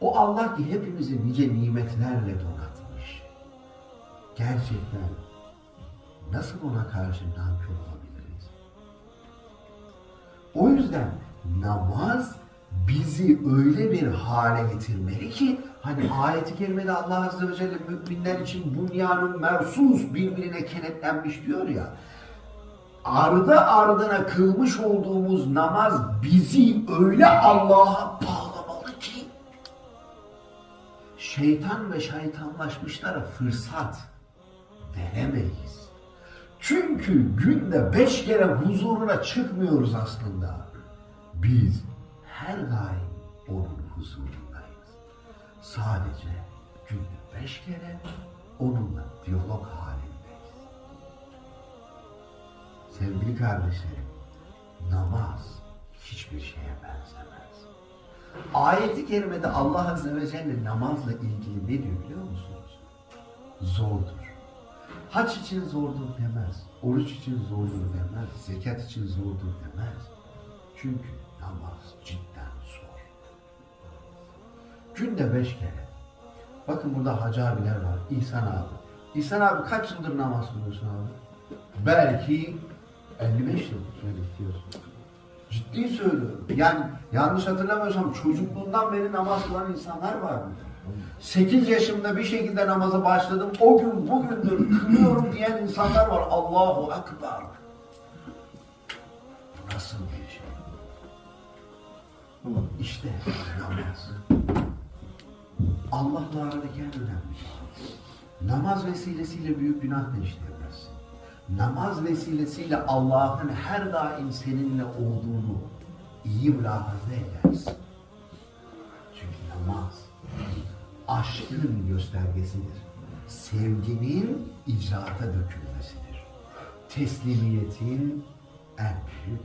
O Allah ki hepimizi nice nimetlerle donatmış. Gerçekten nasıl ona karşı nankör olabiliriz? O yüzden namaz bizi öyle bir hale getirmeli ki hani ayeti kerimede Allah Azze ve Celle müminler için bunyanın mersus birbirine kenetlenmiş diyor ya ardı ardına kılmış olduğumuz namaz bizi öyle Allah'a şeytan ve şeytanlaşmışlara fırsat veremeyiz. Çünkü günde beş kere huzuruna çıkmıyoruz aslında. Biz her daim onun huzurundayız. Sadece günde beş kere onunla diyalog halindeyiz. Sevgili kardeşlerim, namaz hiçbir şeye benzemez. Ayeti kerimede Allah Azze ve Celle namazla ilgili ne diyor biliyor musunuz? Zordur. Haç için zordur demez. Oruç için zordur demez. Zekat için zordur demez. Çünkü namaz cidden zor. Günde beş kere. Bakın burada hacı abiler var. İhsan abi. İhsan abi kaç yıldır namaz kılıyorsun abi? Belki 55 yıldır öyle diyorsun. Ciddi söylüyorum. Yani yanlış hatırlamıyorsam çocukluğundan beri namaz kılan insanlar var burada. 8 yaşımda bir şekilde namaza başladım. O gün bugündür kılıyorum diyen insanlar var. Allahu Ekber. Nasıl bir şey? İşte namaz. Allah'la aradaki en önemli şey. Namaz vesilesiyle büyük günah da işleyemezsin. Namaz vesilesiyle Allah'ın her daim seninle olduğunu iyi mülahaza edersin. Çünkü namaz aşkın göstergesidir. Sevginin icraata dökülmesidir. Teslimiyetin en büyük